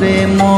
đêm mô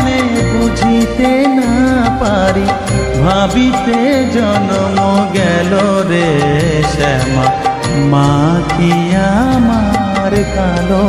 ভুলিতে না পারি ভাবিতে জন্ম গেল রে শ্যামা। মা কি আমার কালো?